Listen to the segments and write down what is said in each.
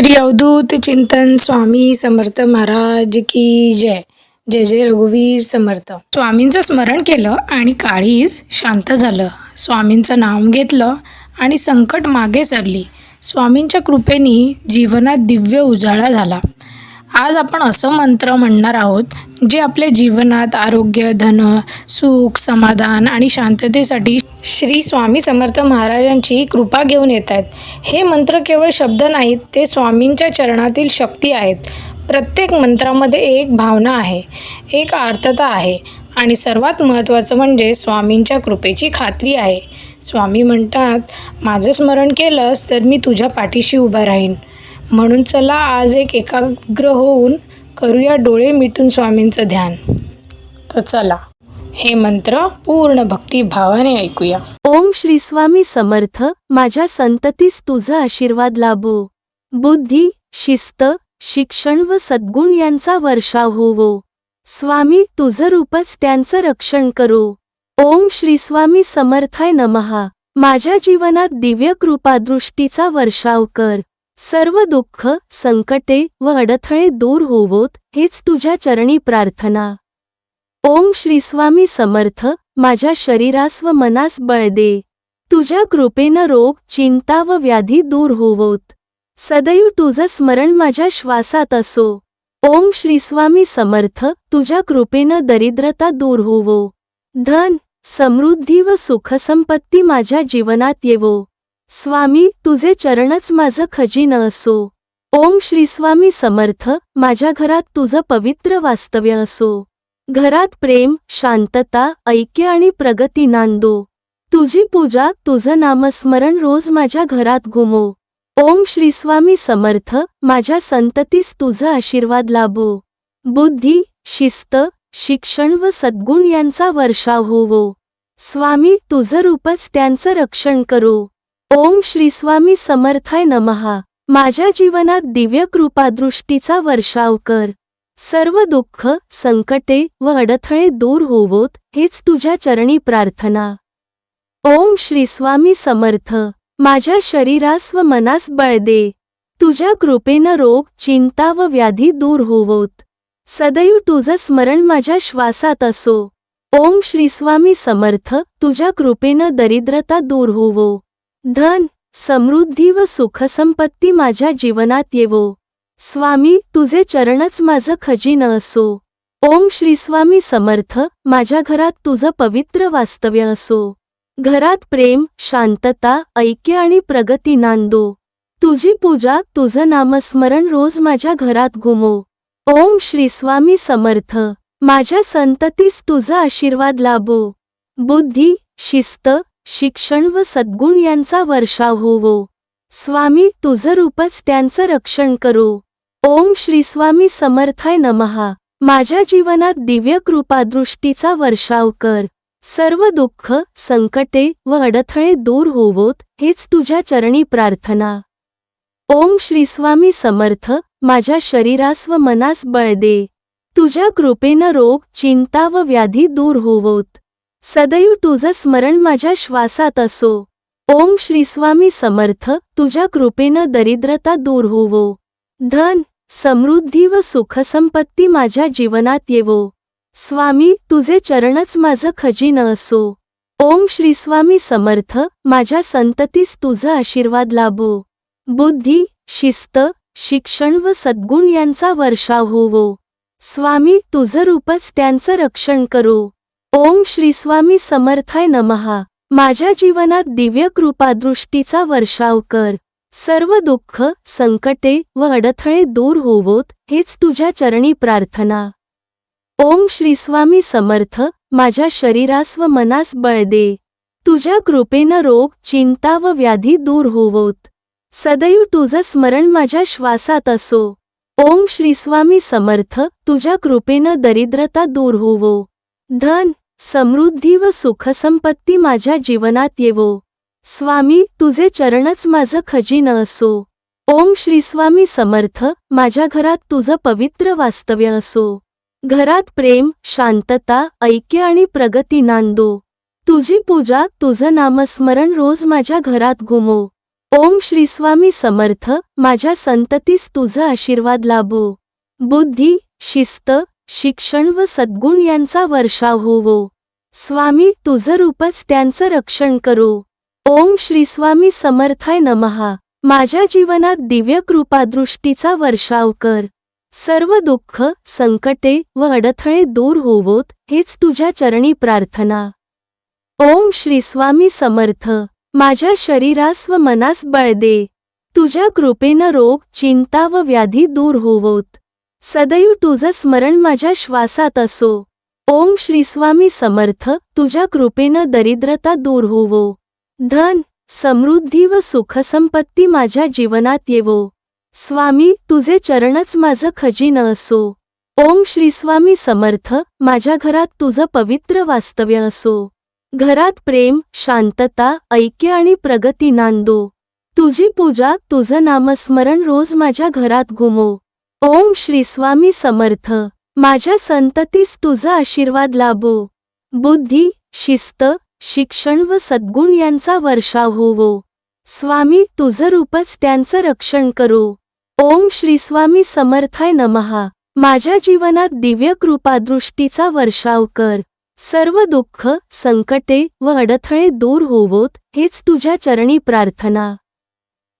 श्री अवधूत चिंतन स्वामी समर्थ महाराज की जय. जय जय रघुवीर समर्थ. स्वामींचं स्मरण केलं आणि काळीज शांत झालं. स्वामींचं नाम घेतलं आणि संकट मागे सरली. स्वामींच्या कृपेने जीवनात दिव्य उजाळा झाला. आज आपण असं मंत्र म्हणणार आहोत जे आपल्या जीवनात आरोग्य धन सुख समाधान आणि शांततेसाठी श्री स्वामी समर्थ महाराजांची कृपा घेऊन येत आहेत हे मंत्र केवळ शब्द नाहीत ते स्वामींच्या चरणातील शक्ती आहेत. प्रत्येक मंत्रामध्ये एक भावना आहे एक आर्थता आहे आणि सर्वात महत्त्वाचं म्हणजे स्वामींच्या कृपेची खात्री आहे. स्वामी म्हणतात माझं स्मरण केलंस तर मी तुझ्या पाठीशी उभा राहीन. म्हणून चला आज एक एकाग्र होऊन करूया डोळे मिटून स्वामींचं ध्यान. तर चला हे मंत्र पूर्ण भक्तिभावाने ऐकूया. ओम श्री स्वामी समर्थ माझ्या संततीस तुझा आशीर्वाद लाभो. बुद्धी शिस्त शिक्षण व सद्गुण यांचा वर्षाव होवो. स्वामी तुझं रूपच त्यांचं रक्षण करो. ओम श्री स्वामी समर्थाय नमहा. माझ्या जीवनात दिव्य कृपादृष्टीचा वर्षाव कर. सर्व दुःख संकटे व अडथळे दूर होवोत हेच तुझ्या चरणी प्रार्थना. ओम श्रीस्वामी समर्थ माझ्या शरीरास व मनास बळ दे. तुझ्या कृपेनं रोग चिंता व व्याधी दूर होवोत. सदैव तुझं स्मरण माझ्या श्वासात असो. ओम श्रीस्वामी समर्थ तुझ्या कृपेनं दरिद्रता दूर होवो. धन समृद्धी व सुखसंपत्ती माझ्या जीवनात येवो. स्वामी तुझे चरणच माझं खजिनं असो. ओम श्री स्वामी समर्थ माझ्या घरात तुझं पवित्र वास्तव्य असो. घरात प्रेम शांतता ऐक्य आणि प्रगती नांदो. तुझी पूजा तुझं नामस्मरण रोज माझ्या घरात घुमो. ओम श्री स्वामी समर्थ माझ्या संततीस तुझा आशीर्वाद लाभो. बुद्धी शिस्त शिक्षण व सद्गुण यांचा वर्षाव होवो. स्वामी तुझं रूपच त्यांचं रक्षण करो. ओम श्री स्वामी समर्थाय नमहा. माझ्या जीवनात दिव्य कृपादृष्टीचा वर्षाव कर. सर्व दुःख संकटे व अडथळे दूर होवोत हेच तुझ्या चरणी प्रार्थना. ओम श्री स्वामी समर्थ. माझ्या शरीरास व मनास बळ दे. तुझ्या कृपेनं रोग चिंता व व्याधी दूर होवोत. सदैव तुझं स्मरण माझ्या श्वासात असो. ओम श्री स्वामी समर्थ. तुझ्या कृपेनं दरिद्रता दूर होवो. धन समृद्धी व सुखसंपत्ती माझ्या जीवनात येवो. स्वामी तुझे चरणच माझं खजिनं असो. ओम श्रीस्वामी समर्थ माझ्या घरात तुझं पवित्र वास्तव्य असो. घरात प्रेम शांतता ऐक्य आणि प्रगती नांदो. तुझी पूजा तुझं नामस्मरण रोज माझ्या घरात घुमो. ओम श्रीस्वामी समर्थ माझ्या संततीस तुझा आशीर्वाद लाभो. बुद्धी शिस्त शिक्षण व सद्गुण यांचा वर्षाव होवो. स्वामी तुझं रूपच त्यांचं रक्षण करो. ओम श्री स्वामी समर्थाय नमहा माझ्या जीवनात दिव्य कृपादृष्टीचा वर्षाव कर. सर्व दुःख संकटे व अडथळे दूर होवोत हेच तुझ्या चरणी प्रार्थना. ओम श्री स्वामी समर्थ माझ्या शरीरास व मनास बळ दे. तुझ्या कृपेनं रोग चिंता व व्याधी दूर होवोत. सदैव तुझं स्मरण माझ्या श्वासात असो. ओम श्रीस्वामी समर्थ तुझ्या कृपेनं दरिद्रता दूर होवो. धन समृद्धी व सुखसंपत्ती माझ्या जीवनात येवो. स्वामी तुझे चरणच माझं खजिनं असो. ओम श्रीस्वामी समर्थ माझ्या संततीस तुझा आशीर्वाद लाभो. बुद्धी शिस्त शिक्षण व सद्गुण यांचा वर्षाव होवो. स्वामी तुझं रूपच त्यांचं रक्षण करो. ओम श्री स्वामी समर्थाय नमहा माझ्या जीवनात दिव्य कृपादृष्टीचा वर्षाव कर. सर्व दुःख संकटे व अडथळे दूर होवोत हेच तुझ्या चरणी प्रार्थना. ओम श्री स्वामी समर्थ माझ्या शरीरास व मनास बळ दे. तुझ्या कृपेनं रोग चिंता व व्याधी दूर होवोत. सदैव तुझं स्मरण माझ्या श्वासात असो. ओम श्री स्वामी समर्थ तुझ्या कृपेनं दरिद्रता दूर होवो. धन समृद्धी व सुखसंपत्ती माझ्या जीवनात येवो. स्वामी तुझे चरणच माझं खजिनं असो. ओम श्रीस्वामी समर्थ माझ्या घरात तुझं पवित्र वास्तव्य असो. घरात प्रेम शांतता ऐक्य आणि प्रगती नांदो. तुझी पूजा तुझं नामस्मरण रोज माझ्या घरात घुमो. ओम श्रीस्वामी समर्थ माझ्या संततीस तुझा आशीर्वाद लाभो. बुद्धी शिस्त शिक्षण व सद्गुण यांचा वर्षाव होवो. स्वामी तुझं रूपच त्यांचं रक्षण करो. ओम श्री स्वामी समर्थाय नमहा माझ्या जीवनात दिव्य कृपादृष्टीचा वर्षाव कर. सर्व दुःख संकटे व अडथळे दूर होवोत हेच तुझ्या चरणी प्रार्थना. ओम श्री स्वामी समर्थ. माझ्या शरीरास व मनास बळ दे. तुझ्या कृपेनं रोग चिंता व व्याधी दूर होवोत. सदैव तुझं स्मरण माझ्या श्वासात असो. ओम श्रीस्वामी समर्थ तुझ्या कृपेनं दरिद्रता दूर होवो. धन समृद्धी व सुखसंपत्ती माझ्या जीवनात येवो. स्वामी तुझे चरणच माझं खजिन असो. ओम श्रीस्वामी समर्थ माझ्या घरात तुझं पवित्र वास्तव्य असो. घरात प्रेम शांतता ऐक्य आणि प्रगती नांदो. तुझी पूजा तुझं नामस्मरण रोज माझ्या घरात घुमो. ओम श्री स्वामी समर्थ. माझ्या संततीस तुझा आशीर्वाद लाभो. बुद्धी शिस्त शिक्षण व सद्गुण यांचा वर्षाव होवो. स्वामी तुझं रूपच त्यांचं रक्षण करो. ओम श्री स्वामी समर्थाय नमहा. माझ्या जीवनात दिव्य कृपादृष्टीचा वर्षाव कर. सर्व दुःख संकटे व अडथळे दूर होवोत हेच तुझ्या चरणी प्रार्थना.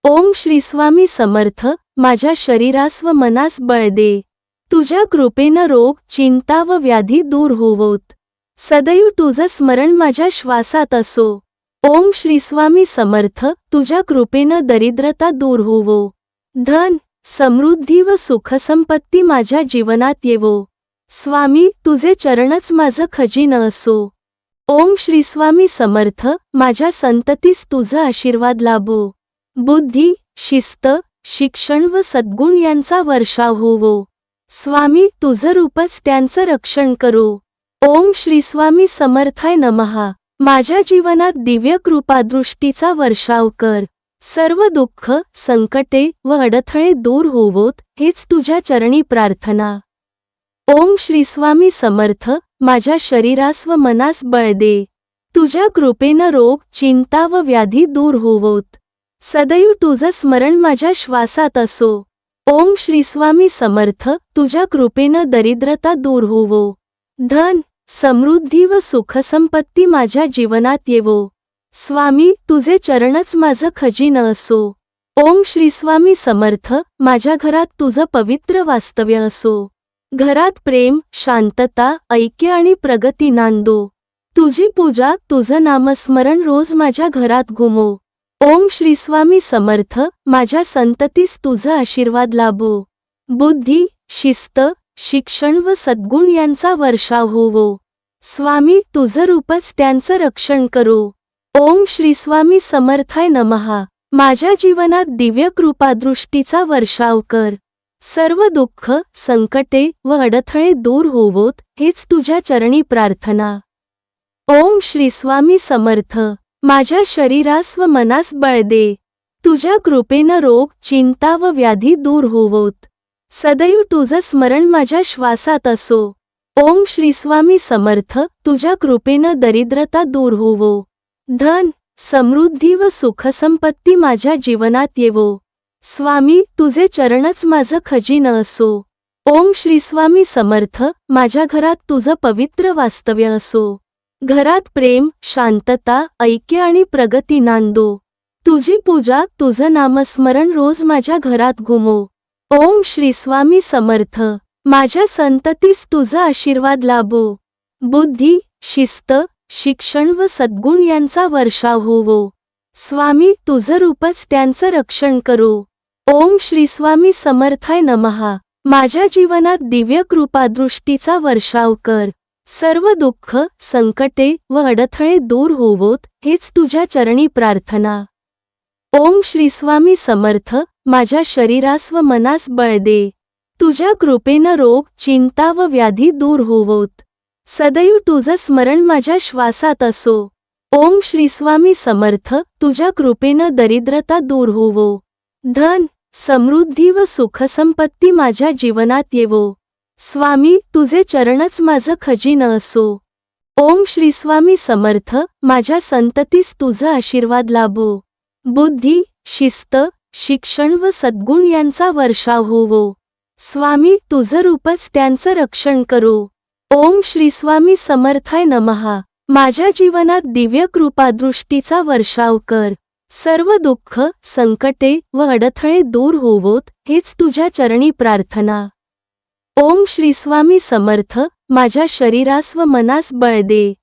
ओम श्री स्वामी समर्थ. माझ्या शरीरास व मनास बळ दे. तुझ्या कृपेनं रोग चिंता व व्याधी दूर होवोत. सदैव तुझं स्मरण माझ्या श्वासात असो. ओम श्रीस्वामी समर्थ तुझ्या कृपेनं दरिद्रता दूर होवो. धन समृद्धी व सुखसंपत्ती माझ्या जीवनात येवो. स्वामी तुझे चरणच माझं खजिन असो. ओम श्रीस्वामी समर्थ माझ्या संततीस तुझा आशीर्वाद लाभो. बुद्धी शिस्त शिक्षण व सद्गुण यांचा वर्षाव होवो. स्वामी तुझं रूपच त्यांचं रक्षण करो. ओम श्री स्वामी समर्थाय नमहा माझ्या जीवनात दिव्य कृपादृष्टीचा वर्षाव कर. सर्व दुःख संकटे व अडथळे दूर होवोत हेच तुझ्या चरणी प्रार्थना. ओम श्री स्वामी समर्थ माझ्या शरीरास व मनास बळ दे. तुझ्या कृपेनं रोग चिंता व व्याधी दूर होवोत. सदैव तुझं स्मरण माझ्या श्वासात असो. ओम श्रीस्वामी समर्थ तुझ्या कृपेनं दरिद्रता दूर होवो. धन समृद्धी व सुखसंपत्ती माझ्या जीवनात येवो. स्वामी तुझे चरणच माझं खजिन असो. ओम श्रीस्वामी समर्थ माझ्या घरात तुझं पवित्र वास्तव्य असो. घरात प्रेम शांतता ऐक्य आणि प्रगती नांदो. तुझी पूजा तुझं नामस्मरण रोज माझ्या घरात घुमो. ओम श्री स्वामी समर्थ माझ्या संततीस तुझा आशीर्वाद लाभो. बुद्धी शिस्त शिक्षण व सद्गुण यांचा वर्षाव होवो. स्वामी तुझं रूपच त्यांचं रक्षण करो. ओम श्री स्वामी समर्थाय नमहा माझ्या जीवनात दिव्य कृपादृष्टीचा वर्षाव कर. सर्व दुःख संकटे व अडथळे दूर होवोत हेच तुझ्या चरणी प्रार्थना. ओम श्री स्वामी समर्थ. माझ्या शरीरास व मनास बळ दे. तुझ्या कृपेनं रोग चिंता व व्याधी दूर होवोत. सदैव तुझं स्मरण माझ्या श्वासात असो. ओम श्री स्वामी समर्थ तुझ्या कृपेनं दरिद्रता दूर होवो. धन समृद्धी व सुखसंपत्ती माझ्या जीवनात येवो. स्वामी तुझे चरणच माझं खजिन असो. ओम श्री स्वामी समर्थ माझ्या घरात तुझं पवित्र वास्तव्य असो. घरात प्रेम शांतता ऐक्य आणि प्रगती नांदो. तुझी पूजा तुझं नामस्मरण रोज माझ्या घरात घुमो. ओम श्री स्वामी समर्थ. माझ्या संततीस तुझा आशीर्वाद लाभो. बुद्धी शिस्त शिक्षण व सद्गुण यांचा वर्षाव होवो. स्वामी तुझं रूपच त्यांचं रक्षण करो. ओम श्री स्वामी समर्थाय नमहा. माझ्या जीवनात दिव्य कृपादृष्टीचा वर्षाव कर. सर्व दुःख संकटे व अडथळे दूर होवोत हेच तुझ्या चरणी प्रार्थना. ओम श्री स्वामी समर्थ माझ्या शरीरास व मनास बळ दे. तुझ्या कृपेनं रोग चिंता व व्याधी दूर होवोत. सदैव तुझं स्मरण माझ्या श्वासात असो. ओम श्री स्वामी समर्थ तुझ्या कृपेनं दरिद्रता दूर होवो. धन समृद्धी व सुखसंपत्ती माझ्या जीवनात येवो. स्वामी तुझे चरणच माझं खजिन असो. ओम श्री स्वामी समर्थ माझ्या संततीस तुझा आशीर्वाद लाभो. बुद्धी शिस्त शिक्षण व सद्गुण यांचा वर्षाव होवो. स्वामी तुझं रूपच त्यांचं रक्षण करो. ओम श्री स्वामी समर्थाय नमहा. माझ्या जीवनात दिव्य कृपादृष्टीचा वर्षाव कर. सर्व दुःख संकटे व अडथळे दूर होवोत हेच तुझ्या चरणी प्रार्थना. ओम श्री स्वामी समर्थ माझ्या शरीरास व मनास बळ दे.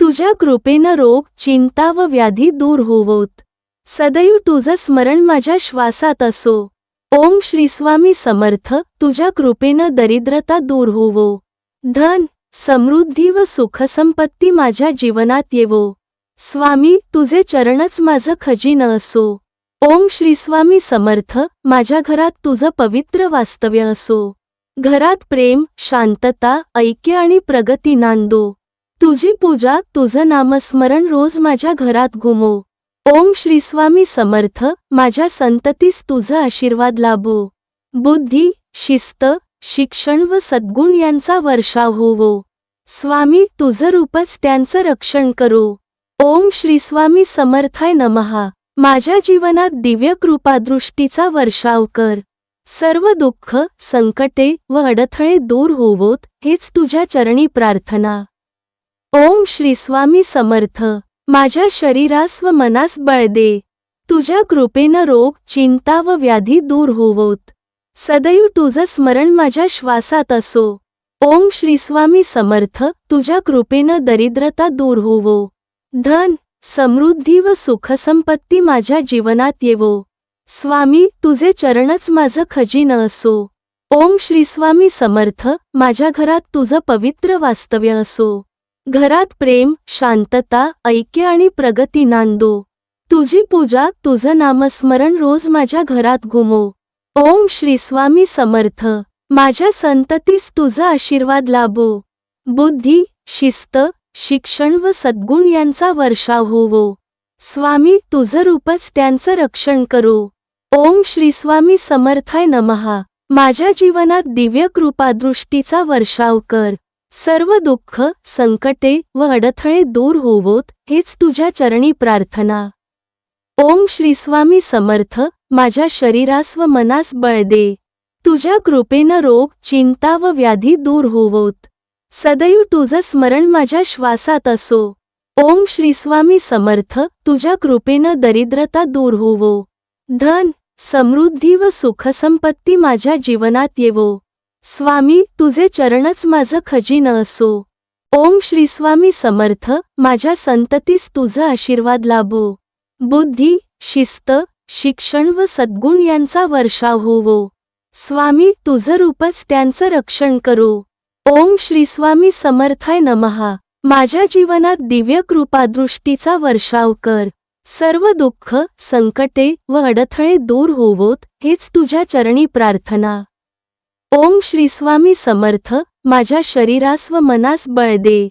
तुझ्या कृपेनं रोग चिंता व व्याधी दूर होवोत. सदैव तुझं स्मरण माझ्या श्वासात असो. ओम श्री स्वामी समर्थ तुझ्या कृपेनं दरिद्रता दूर होवो. धन समृद्धी व सुखसंपत्ती माझ्या जीवनात येवो. स्वामी तुझे चरणच माझं खजिन असो. ओम श्री स्वामी समर्थ माझ्या घरात तुझं पवित्र वास्तव्य असो. घरात प्रेम शांतता ऐक्य आणि प्रगती नांदो. तुझी पूजा तुझं नामस्मरण रोज माझ्या घरात घुमो. ओम श्री स्वामी समर्थ माझ्या संततीस तुझा आशीर्वाद लाभो. बुद्धी शिस्त शिक्षण व सद्गुण यांचा वर्षाव होवो. स्वामी तुझं रूपच त्यांचं रक्षण करो. ओम श्री स्वामी समर्थाय नमहा. माझ्या जीवनात दिव्य कृपादृष्टीचा वर्षाव कर. सर्व दुःख संकटे व अडथळे दूर होवोत हेच तुझ्या चरणी प्रार्थना. ओम श्री स्वामी समर्थ. माझ्या शरीरास व मनास बळ दे. तुझ्या कृपेनं रोग चिंता व व्याधी दूर होवोत. सदैव तुझं स्मरण माझ्या श्वासात असो. ओम श्री स्वामी समर्थ. तुझ्या कृपेनं दरिद्रता दूर होवो. धन समृद्धी व सुखसंपत्ती माझ्या जीवनात येवो. स्वामी तुझे चरणच माझं खजिन असो. ओम श्री स्वामी समर्थ माझ्या घरात तुझं पवित्र वास्तव्य असो. घरात प्रेम शांतता ऐक्य आणि प्रगती नांदो. तुझी पूजा तुझं नामस्मरण रोज माझ्या घरात घुमो. ओम श्री स्वामी समर्थ माझ्या संततीस तुझा आशीर्वाद लाभो. बुद्धी शिस्त शिक्षण व सद्गुण यांचा वर्षाव होवो. स्वामी तुझं रूपच त्यांचं रक्षण करो. ओम श्री स्वामी समर्थाय नमहा माझ्या जीवनात दिव्य कृपादृष्टीचा वर्षाव कर. सर्व दुःख संकटे व अडथळे दूर होवोत हेच तुझ्या चरणी प्रार्थना. ओम श्री स्वामी समर्थ माझ्या शरीरास व मनास बळ दे. तुझ्या कृपेनं रोग चिंता व व्याधी दूर होवोत. सदैव तुझं स्मरण माझ्या श्वासात असो. ओम श्री स्वामी समर्थ तुझ्या कृपेनं दरिद्रता दूर होवो. धन समृद्धी व सुखसंपत्ती माझ्या जीवनात येवो. स्वामी तुझे चरणच माझं खजिन असो. ओम श्रीस्वामी समर्थ माझ्या संततीस तुझा आशीर्वाद लाभो. बुद्धी शिस्त शिक्षण व सद्गुण यांचा वर्षाव होवो. स्वामी तुझं रूपच त्यांचं रक्षण करो. ओम श्रीस्वामी समर्थाय नमहा. माझ्या जीवनात दिव्य कृपादृष्टीचा वर्षाव कर. सर्व दुःख संकटे व अडथळे दूर होवोत हेच तुझ्या चरणी प्रार्थना. ओम श्रीस्वामी समर्थ माझ्या शरीरास व मनास बळ दे.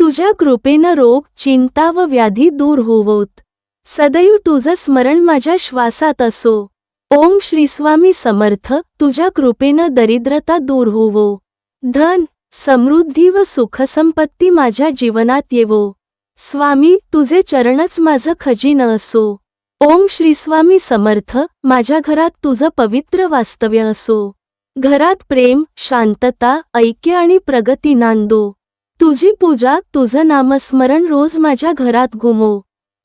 तुझ्या कृपेनं रोग चिंता व व्याधी दूर होवोत. सदैव तुझं स्मरण माझ्या श्वासात असो. ओम श्रीस्वामी समर्थ तुझ्या कृपेनं दरिद्रता दूर होवो. धन समृद्धी व सुखसंपत्ती माझ्या जीवनात येवो. स्वामी तुझे चरणच माझं खजिन असो. ओम श्री स्वामी समर्थ माझ्या घरात तुझं पवित्र वास्तव्य असो. घरात प्रेम शांतता ऐक्य आणि प्रगती नांदो. तुझी पूजा तुझं नामस्मरण रोज माझ्या घरात घुमो.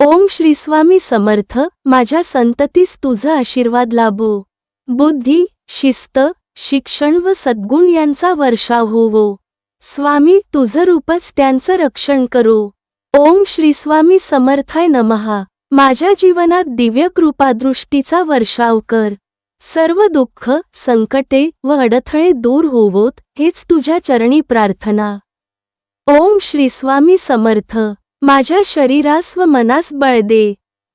ओम श्री स्वामी समर्थ माझ्या संततीस तुझा आशीर्वाद लाभो. बुद्धी शिस्त शिक्षण व सद्गुण यांचा वर्षाव होवो. स्वामी तुझं रूपच त्यांचं रक्षण करो. ओम श्री स्वामी समर्थाय नमहा माझ्या जीवनात दिव्य कृपादृष्टीचा वर्षाव कर. सर्व दुःख संकटे व अडथळे दूर होवोत हेच तुझ्या चरणी प्रार्थना. ओम श्री स्वामी समर्थ. माझ्या शरीरास व मनास बळ दे.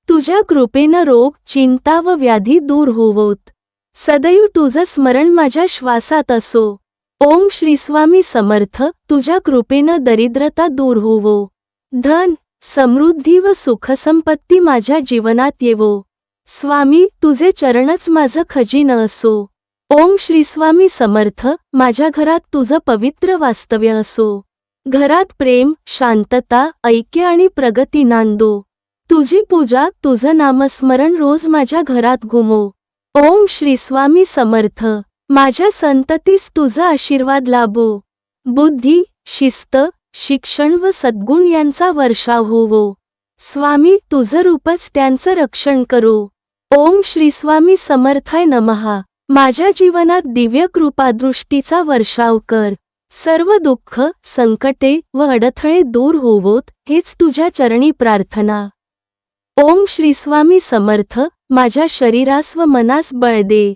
तुझ्या कृपेनं रोग चिंता व व्याधी दूर होवोत. सदैव तुझं स्मरण माझ्या श्वासात असो. ओम श्री स्वामी समर्थ. तुझ्या कृपेनं दरिद्रता दूर होवो. धन समृद्धी व सुखसंपत्ती माझ्या जीवनात येवो. स्वामी तुझे चरणच माझं खजिन असो. ओम श्रीस्वामी समर्थ माझ्या घरात तुझं पवित्र वास्तव्य असो. घरात प्रेम शांतता ऐक्य आणि प्रगती नांदो. तुझी पूजा तुझं नामस्मरण रोज माझ्या घरात घुमो. ओम श्रीस्वामी समर्थ माझ्या संततीस तुझा आशीर्वाद लाभो. बुद्धी शिस्त शिक्षण व सद्गुण यांचा वर्षाव होवो. स्वामी तुझं रूपच त्यांचं रक्षण करो. ओम श्री स्वामी समर्थाय नमहा माझ्या जीवनात दिव्य कृपादृष्टीचा वर्षाव कर. सर्व दुःख संकटे व अडथळे दूर होवोत हेच तुझ्या चरणी प्रार्थना. ओम श्री स्वामी समर्थ माझ्या शरीरास व मनास बळ दे.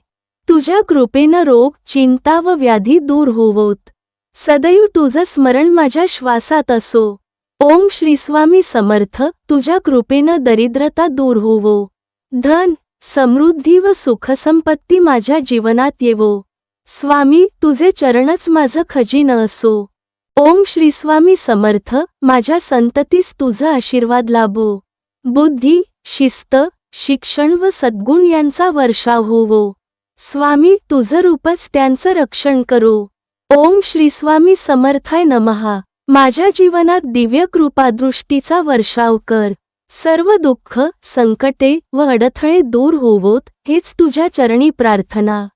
तुझ्या कृपेनं रोग चिंता व व्याधी दूर होवोत. सदैव तुझं स्मरण माझ्या श्वासात असो. ओम श्रीस्वामी समर्थ तुझ्या कृपेनं दरिद्रता दूर होवो. धन समृद्धी व सुखसंपत्ती माझ्या जीवनात येवो. स्वामी तुझे चरणच माझं खजिनं असो. ओम श्रीस्वामी समर्थ माझ्या संततीस तुझा आशीर्वाद लाभो. बुद्धी शिस्त शिक्षण व सद्गुण यांचा वर्षाव होवो. स्वामी तुझं रूपच त्यांचं रक्षण करो. ओम श्री स्वामी समर्थाय नमहा. माझ्या जीवनात दिव्य कृपादृष्टीचा वर्षाव कर. सर्व दुःख संकटे व अडथळे दूर होवोत हेच तुझ्या चरणी प्रार्थना.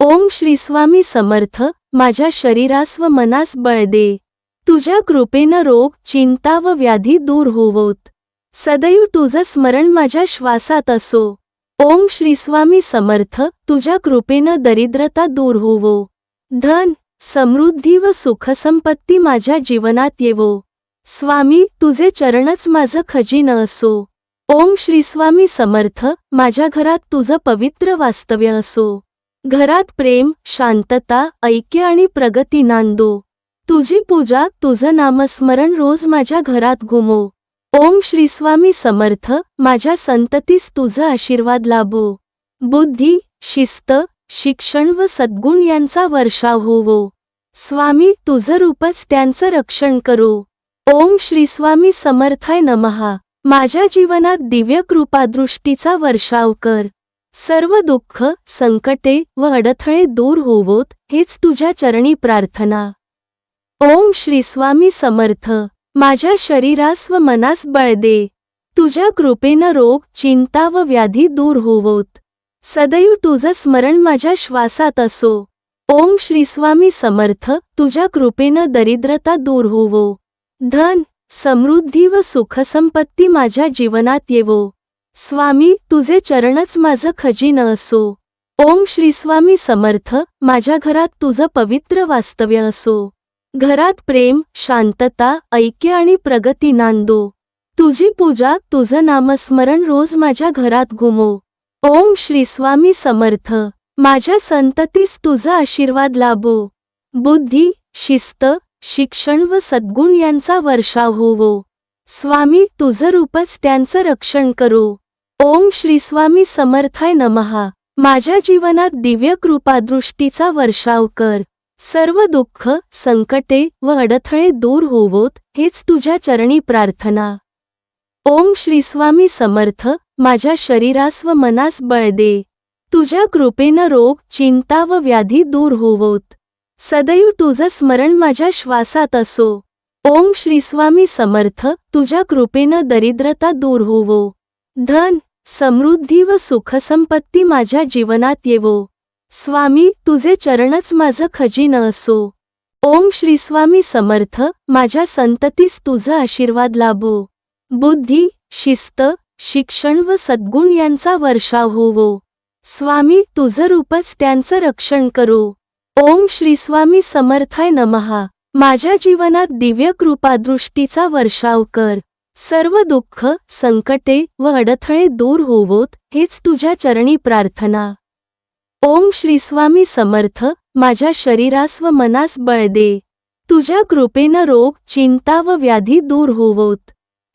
ओम श्री स्वामी समर्थ माझ्या शरीरास व मनास बळ दे. तुझ्या कृपेनं रोग चिंता व व्याधी दूर होवोत. सदैव तुझं स्मरण माझ्या श्वासात असो. ओम श्री स्वामी समर्थ तुझ्या कृपेनं दरिद्रता दूर होवो. धन समृद्धी व सुखसंपत्ती माझ्या जीवनात येवो. स्वामी तुझे चरणच माझं खजिनं असो. ओम श्रीस्वामी समर्थ माझ्या घरात तुझं पवित्र वास्तव्य असो. घरात प्रेम शांतता ऐक्य आणि प्रगती नांदो. तुझी पूजा तुझं नामस्मरण रोज माझ्या घरात घुमो. ओम श्रीस्वामी समर्थ माझ्या संततीस तुझा आशीर्वाद लाभो. बुद्धी शिस्त शिक्षण व सद्गुण यांचा वर्षाव होवो. स्वामी तुझं रूपच त्यांचं रक्षण करो. ओम श्री स्वामी समर्थाय नमहा माझ्या जीवनात दिव्य कृपादृष्टीचा वर्षाव कर. सर्व दुःख संकटे व अडथळे दूर होवोत हेच तुझ्या चरणी प्रार्थना. ओम श्री स्वामी समर्थ. माझ्या शरीरास व मनास बळ दे. तुझ्या कृपेनं रोग चिंता व व्याधी दूर होवोत. सदैव तुझं स्मरण माझ्या श्वासात असो. ओम श्रीस्वामी समर्थ तुझ्या कृपेनं दरिद्रता दूर होवो. धन समृद्धी व सुखसंपत्ती माझ्या जीवनात येवो. स्वामी तुझे चरणच माझं खजिनं असो. ओम श्रीस्वामी समर्थ माझ्या घरात तुझं पवित्र वास्तव्य असो. घरात प्रेम शांतता ऐक्य आणि प्रगती नांदो. तुझी पूजा तुझं नामस्मरण रोज माझ्या घरात घुमो. ओम श्री स्वामी समर्थ. माझ्या संततीस तुझा आशीर्वाद लाभो. बुद्धी शिस्त शिक्षण व सद्गुण यांचा वर्षाव होवो. स्वामी तुझं रूपच त्यांचं रक्षण करो. ओम श्री स्वामी समर्थाय नमहा माझ्या जीवनात दिव्य कृपादृष्टीचा वर्षाव कर. सर्व दुःख संकटे व अडथळे दूर होवोत हेच तुझ्या चरणी प्रार्थना. ओम श्री स्वामी समर्थ. माझ्या शरीरास व मनास बळ दे. तुझ्या कृपेनं रोग चिंता व व्याधी दूर होवोत. सदैव तुझं स्मरण माझ्या श्वासात असो. ओम श्रीस्वामी समर्थ. तुझ्या कृपेनं दरिद्रता दूर होवो. धन समृद्धी व सुखसंपत्ती माझ्या जीवनात येवो. स्वामी तुझे चरणच माझं खजिनं असो. ओम श्रीस्वामी समर्थ. माझ्या संततीस तुझा आशीर्वाद लाभो. बुद्धी शिस्त शिक्षण व सद्गुण यांचा वर्षाव होवो. स्वामी तुझं रूपच त्यांचं रक्षण करो. ओम श्री स्वामी समर्थाय नमहा माझ्या जीवनात दिव्य कृपादृष्टीचा वर्षाव कर. सर्व दुःख संकटे व अडथळे दूर होवोत हेच तुझ्या चरणी प्रार्थना. ओम श्री स्वामी समर्थ माझ्या शरीरास व मनास बळ दे. तुझ्या कृपेनं रोग चिंता व व्याधी दूर होवोत.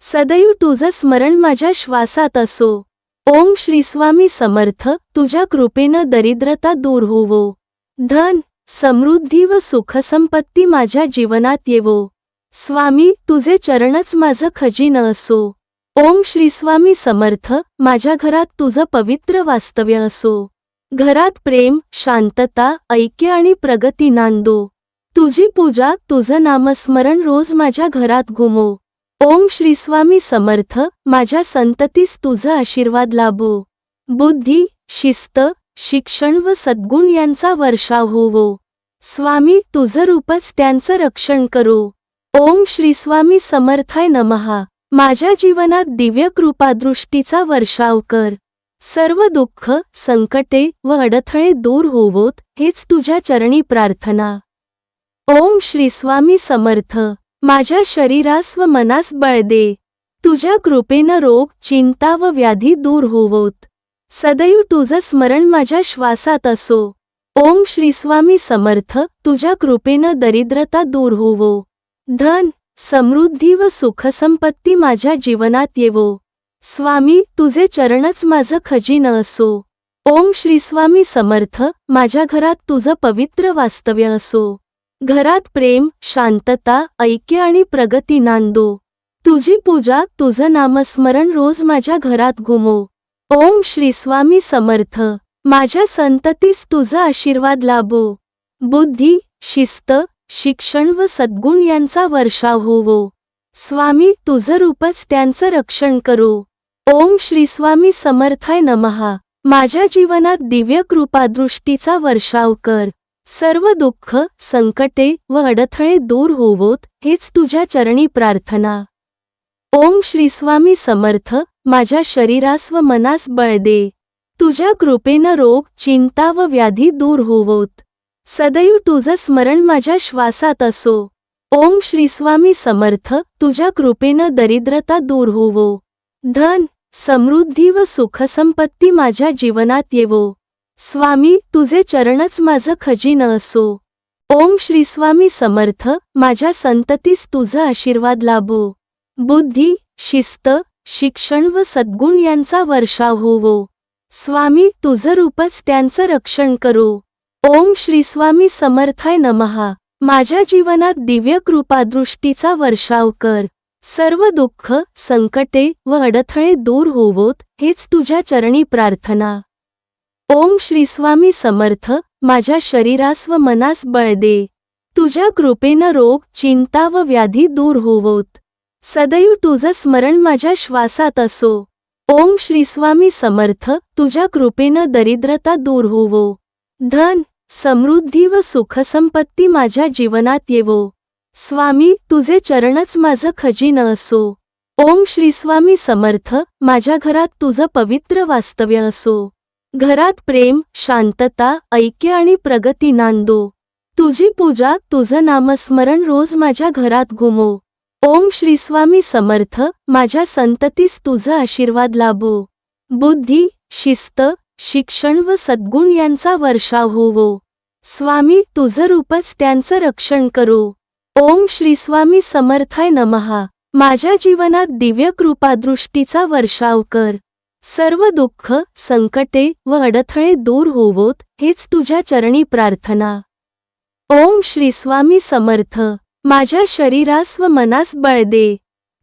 सदैव तुझं स्मरण माझ्या श्वासात असो. ओम श्रीस्वामी समर्थ तुझ्या कृपेनं दरिद्रता दूर होवो. धन समृद्धी व सुखसंपत्ती माझ्या जीवनात येवो. स्वामी तुझे चरणच माझं खजिनं असो. ओम श्रीस्वामी समर्थ माझ्या घरात तुझं पवित्र वास्तव्य असो. घरात प्रेम शांतता ऐक्य आणि प्रगती नांदो. तुझी पूजा तुझं नामस्मरण रोज माझ्या घरात घुमो. ओम श्री स्वामी समर्थ माझ्या संततीस तुझा आशीर्वाद लाभो. बुद्धी शिस्त शिक्षण व सद्गुण यांचा वर्षाव होवो. स्वामी तुझं रूपच त्यांचं रक्षण करो. ओम श्री स्वामी समर्थाय नमहा माझ्या जीवनात दिव्य कृपादृष्टीचा वर्षाव कर. सर्व दुःख संकटे व अडथळे दूर होवोत हेच तुझ्या चरणी प्रार्थना. ओम श्री स्वामी समर्थ. माझ्या शरीरास व मनास बळ दे. तुझ्या कृपेनं रोग चिंता व व्याधी दूर होवोत. सदैव तुझं स्मरण माझ्या श्वासात असो. ओम श्रीस्वामी समर्थ. तुझ्या कृपेनं दरिद्रता दूर होवो. धन समृद्धी व सुखसंपत्ती माझ्या जीवनात येवो. स्वामी तुझे चरणच माझं खजिन असो. ओम श्रीस्वामी समर्थ. माझ्या घरात तुझं पवित्र वास्तव्य असो. घरात प्रेम शांतता ऐक्य आणि प्रगती नांदो. तुझी पूजा तुझं नामस्मरण रोज माझ्या घरात घुमो. ओम श्री स्वामी समर्थ. माझ्या संततीस तुझा आशीर्वाद लाभो. बुद्धी शिस्त शिक्षण व सद्गुण यांचा वर्षाव होवो. स्वामी तुझं रूपच त्यांचं रक्षण करो. ओम श्री स्वामी समर्थाय नमहा माझ्या जीवनात दिव्य कृपादृष्टीचा वर्षाव कर. सर्व दुःख संकटे व अडथळे दूर होवोत हेच तुझ्या चरणी प्रार्थना. ओम श्री स्वामी समर्थ माझ्या शरीरास व मनास बळ दे. तुझ्या कृपेनं रोग चिंता व व्याधी दूर होवोत. सदैव तुझं स्मरण माझ्या श्वासात असो. ओम श्री स्वामी समर्थ तुझ्या कृपेनं दरिद्रता दूर होवो. धन समृद्धी व सुखसंपत्ती माझ्या जीवनात येवो. स्वामी तुझे चरणच माझं खजिन असो. ओम श्री स्वामी समर्थ माझ्या संततीस तुझा आशीर्वाद लाभो. बुद्धी शिस्त शिक्षण व सद्गुण यांचा वर्षाव होवो. स्वामी तुझं रूपच त्यांचं रक्षण करो. ओम श्री स्वामी समर्थाय नमहा माझ्या जीवनात दिव्य कृपादृष्टीचा वर्षाव कर. सर्व दुःख संकटे व अडथळे दूर होवोत हेच तुझ्या चरणी प्रार्थना. ओम श्री स्वामी समर्थ माझ्या शरीरास व मनास बळ दे. तुझ्या कृपेनं रोग चिंता व व्याधी दूर होवोत. सदैव तुझं स्मरण माझ्या श्वासात असो. ओम श्री स्वामी समर्थ तुझ्या कृपेनं दरिद्रता दूर होवो. धन समृद्धी व सुखसंपत्ती माझ्या जीवनात येवो. स्वामी तुझे चरणच माझं खजिन असो. ओम श्री स्वामी समर्थ माझ्या घरात तुझं पवित्र वास्तव्य असो. घरात प्रेम शांतता ऐक्य आणि प्रगती नांदो. तुझी पूजा तुझं नामस्मरण रोज माझ्या घरात घुमो. ओम श्रीस्वामी समर्थ माझ्या संततीस तुझा आशीर्वाद लाभो. बुद्धी शिस्त शिक्षण व सद्गुण यांचा वर्षाव होवो. स्वामी तुझं रूपच त्यांचं रक्षण करो. ओम श्रीस्वामी समर्थाय नमहा. माझ्या जीवनात दिव्य कृपादृष्टीचा वर्षाव कर. सर्व दुःख संकटे व अडथळे दूर होवोत हेच तुझ्या चरणी प्रार्थना. ओम श्री स्वामी समर्थ. माझ्या शरीरास व मनास बळ दे.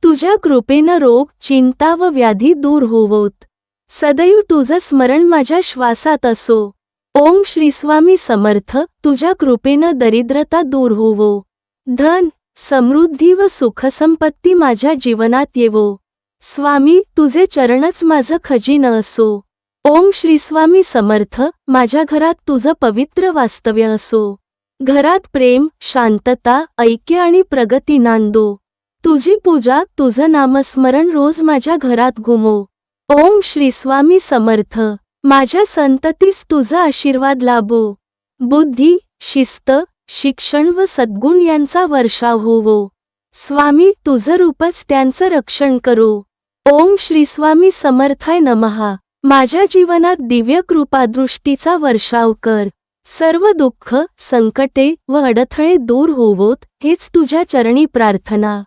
तुझ्या कृपेनं रोग चिंता व व्याधी दूर होवोत. सदैव तुझं स्मरण माझ्या श्वासात असो. ओम श्री स्वामी समर्थ. तुझ्या कृपेनं दरिद्रता दूर होवो. धन समृद्धी व सुखसंपत्ती माझ्या जीवनात येवो. स्वामी तुझे चरणच माझं खजिन असो. ओम श्री स्वामी समर्थ माझ्या घरात तुझं पवित्र वास्तव्य असो. घरात प्रेम शांतता ऐक्य आणि प्रगती नांदो. तुझी पूजा तुझं नामस्मरण रोज माझ्या घरात घुमो. ओम श्री स्वामी समर्थ माझ्या संततीस तुझा आशीर्वाद लाभो. बुद्धी शिस्त शिक्षण व सद्गुण यांचा वर्षाव होवो. स्वामी तुझं रूपच त्यांचं रक्षण करो. ओम श्री स्वामी समर्थाय नमहा माझ्या जीवनात दिव्य कृपादृष्टीचा वर्षाव कर. सर्व दुःख संकटे व अडथळे दूर होवोत हेच तुझ्या चरणी प्रार्थना.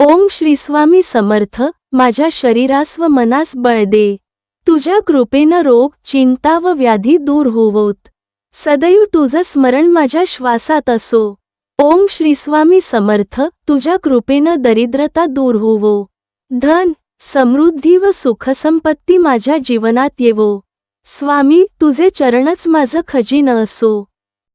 ओम श्री स्वामी समर्थ माझ्या शरीरास व मनास बळ दे. तुझ्या कृपेनं रोग चिंता व व्याधी दूर होवोत. सदैव तुझं स्मरण माझ्या श्वासात असो. ओम श्री स्वामी समर्थ तुझ्या कृपेनं दरिद्रता दूर होवो. धन समृद्धी व सुखसंपत्ती माझ्या जीवनात येवो. स्वामी तुझे चरणच माझं खजिन असो.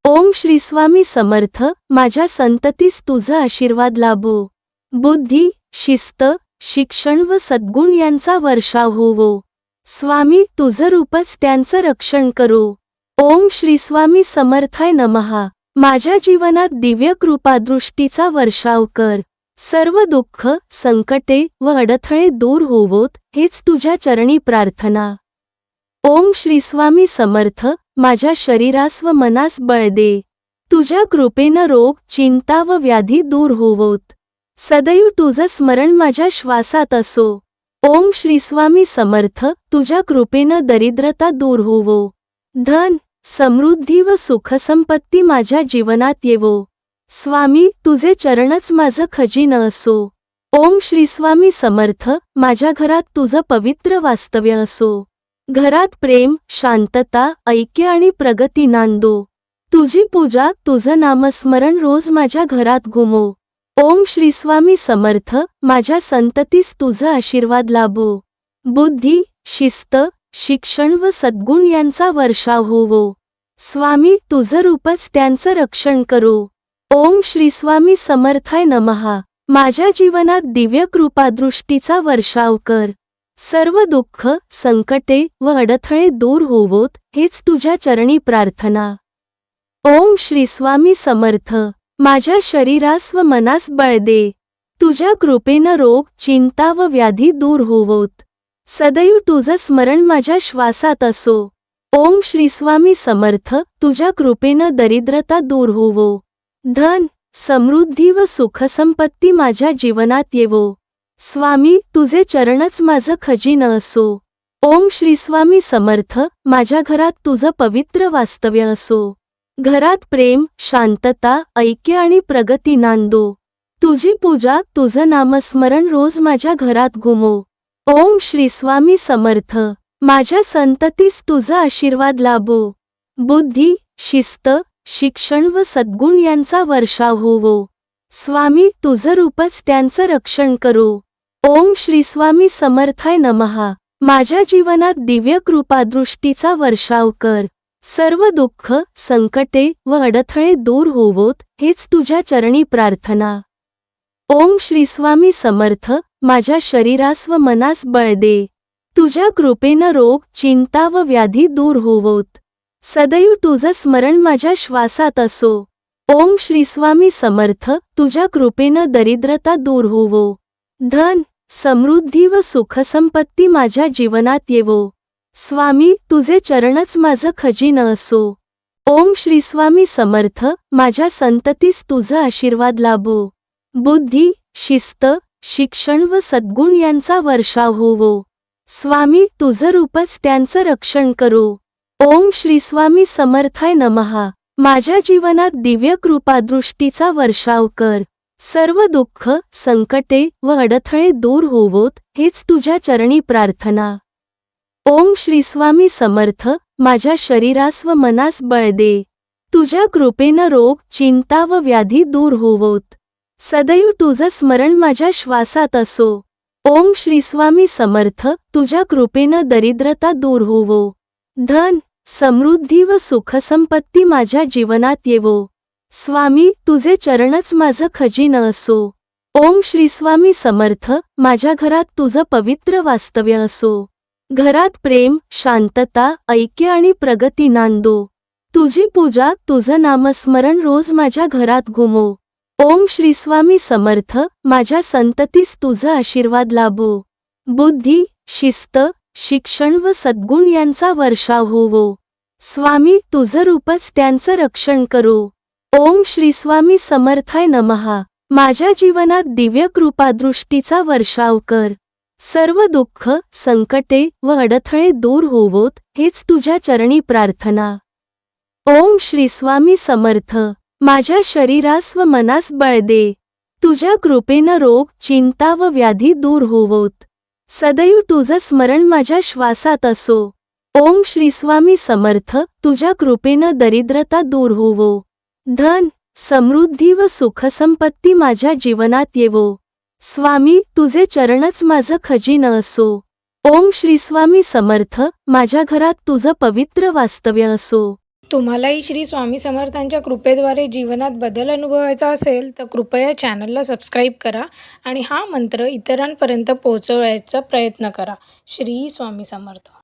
ओम श्री स्वामी समर्थ माझ्या संततीस तुझा आशीर्वाद लाभो. बुद्धी शिस्त शिक्षण व सद्गुण यांचा वर्षाव होवो. स्वामी तुझं रूपच त्यांचं रक्षण करो. ओम श्री स्वामी समर्थाय नमहा. माझ्या जीवनात दिव्य कृपादृष्टीचा वर्षाव कर. सर्व दुःख संकटे व अडथळे दूर होवोत हेच तुझ्या चरणी प्रार्थना. ओम श्रीस्वामी समर्थ माझ्या शरीरास व मनास बळ दे. तुझ्या कृपेनं रोग चिंता व व्याधी दूर होवोत. सदैव तुझं स्मरण माझ्या श्वासात असो. ओम श्रीस्वामी समर्थ तुझ्या कृपेनं दरिद्रता दूर होवो. धन समृद्धी व सुखसंपत्ती माझ्या जीवनात येवो. स्वामी तुझे चरणच माझं खजिन असो. ओम श्री स्वामी समर्थ माझ्या घरात तुझं पवित्र वास्तव्य असो. घरात प्रेम शांतता ऐक्य आणि प्रगती नांदो. तुझी पूजा तुझं नामस्मरण रोज माझ्या घरात घुमो. ओम श्री स्वामी समर्थ माझ्या संततीस तुझं आशीर्वाद लाभो. बुद्धी शिस्त शिक्षण व सद्गुण यांचा वर्षाव होवो. स्वामी तुझं रूपच त्यांचं रक्षण करो. ओम श्री स्वामी समर्थाय नमहा. माझ्या जीवनात दिव्य कृपादृष्टीचा वर्षाव कर. सर्व दुःख संकटे व अडथळे दूर होवोत हेच तुझ्या चरणी प्रार्थना. ओम श्री स्वामी समर्थ. माझ्या शरीरास व मनास बळ दे. तुझ्या कृपेनं रोग चिंता व व्याधी दूर होवोत. सदैव तुझं स्मरण माझ्या श्वासात असो. ओम श्री स्वामी समर्थ. तुझ्या कृपेनं दरिद्रता दूर होवो. धन समृद्धी व सुखसंपत्ती माझ्या जीवनात येवो. स्वामी तुझे चरणच माझं खजिन असो. ओम श्रीस्वामी समर्थ माझ्या घरात तुझं पवित्र वास्तव्य असो. घरात प्रेम शांतता ऐक्य आणि प्रगती नांदो. तुझी पूजा तुझं नामस्मरण रोज माझ्या घरात घुमो. ओम श्रीस्वामी समर्थ माझ्या संततीस तुझा आशीर्वाद लाभो. बुद्धी शिस्त शिक्षण व सद्गुण यांचा वर्षाव होवो. स्वामी तुझं रूपच त्यांचं रक्षण करो. ओम श्री स्वामी समर्थाय नमहा माझ्या जीवनात दिव्य कृपादृष्टीचा वर्षाव कर. सर्व दुःख संकटे व अडथळे दूर होवोत हेच तुझ्या चरणी प्रार्थना. ओम श्री स्वामी समर्थ माझ्या शरीरास व मनास बळ दे. तुझ्या कृपेनं रोग चिंता व व्याधी दूर होवोत. सदैव तुझं स्मरण माझ्या श्वासात असो. ओम श्रीस्वामी समर्थ तुझ्या कृपेनं दरिद्रता दूर होवो. धन समृद्धी व सुखसंपत्ती माझ्या जीवनात येवो. स्वामी तुझे चरणच माझं खजिन असो. ओम श्रीस्वामी समर्थ माझ्या संततीस तुझं आशीर्वाद लाभो. बुद्धी शिस्त शिक्षण व सद्गुण यांचा वर्षाव होवो. स्वामी तुझं रूपच त्यांचं रक्षण करो. ओम श्री स्वामी समर्थाय नमहा. माझ्या जीवनात दिव्य कृपादृष्टीचा वर्षाव कर. सर्व दुःख संकटे व अडथळे दूर होवोत हेच तुझ्या चरणी प्रार्थना. ओम श्री स्वामी समर्थ माझ्या शरीरास व मनास बळ दे. तुझ्या कृपेनं रोग चिंता व व्याधी दूर होवोत. सदैव तुझं स्मरण माझ्या श्वासात असो. ओम श्री स्वामी समर्थ तुझ्या कृपेनं दरिद्रता दूर होवो. धन समृद्धी व सुखसंपत्ती माझ्या जीवनात येवो. स्वामी तुझे चरणच माझं खजिन असो. ओम श्रीस्वामी समर्थ माझ्या घरात तुझं पवित्र वास्तव्य असो. घरात प्रेम शांतता ऐक्य आणि प्रगती नांदो. तुझी पूजा तुझं नामस्मरण रोज माझ्या घरात घुमो. ओम श्रीस्वामी समर्थ माझ्या संततीस तुझं आशीर्वाद लाभो. बुद्धी शिस्त शिक्षण व सद्गुण यांचा वर्षाव होवो. स्वामी तुझं रूपच त्यांचं रक्षण करो. ओम श्री स्वामी समर्थाय नमहा माझ्या जीवनात दिव्य कृपादृष्टीचा वर्षाव कर. सर्व दुःख संकटे व अडथळे दूर होवोत हेच तुझ्या चरणी प्रार्थना. ओम श्री स्वामी समर्थ. माझ्या शरीरास व मनास बळ दे. तुझ्या कृपेनं रोग चिंता व व्याधी दूर होवोत. सदैव तुझं स्मरण माझ्या श्वासात असो. ओम श्रीस्वामी समर्थ तुझ्या कृपेनं दरिद्रता दूर होवो. धन समृद्धी व सुखसंपत्ती माझ्या जीवनात येवो. स्वामी तुझे चरणच माझं खजिन असो. ओम श्रीस्वामी समर्थ माझ्या घरात तुझं पवित्र वास्तव्य असो. तुम्हालाही श्री स्वामी समर्थांच्या कृपेद्वारे जीवनात बदल अनुभवायचा असेल तर कृपया चॅनलला सबस्क्राईब करा आणि हा मंत्र इतरांपर्यंत पोहोचवायचा प्रयत्न करा. श्री स्वामी समर्थ.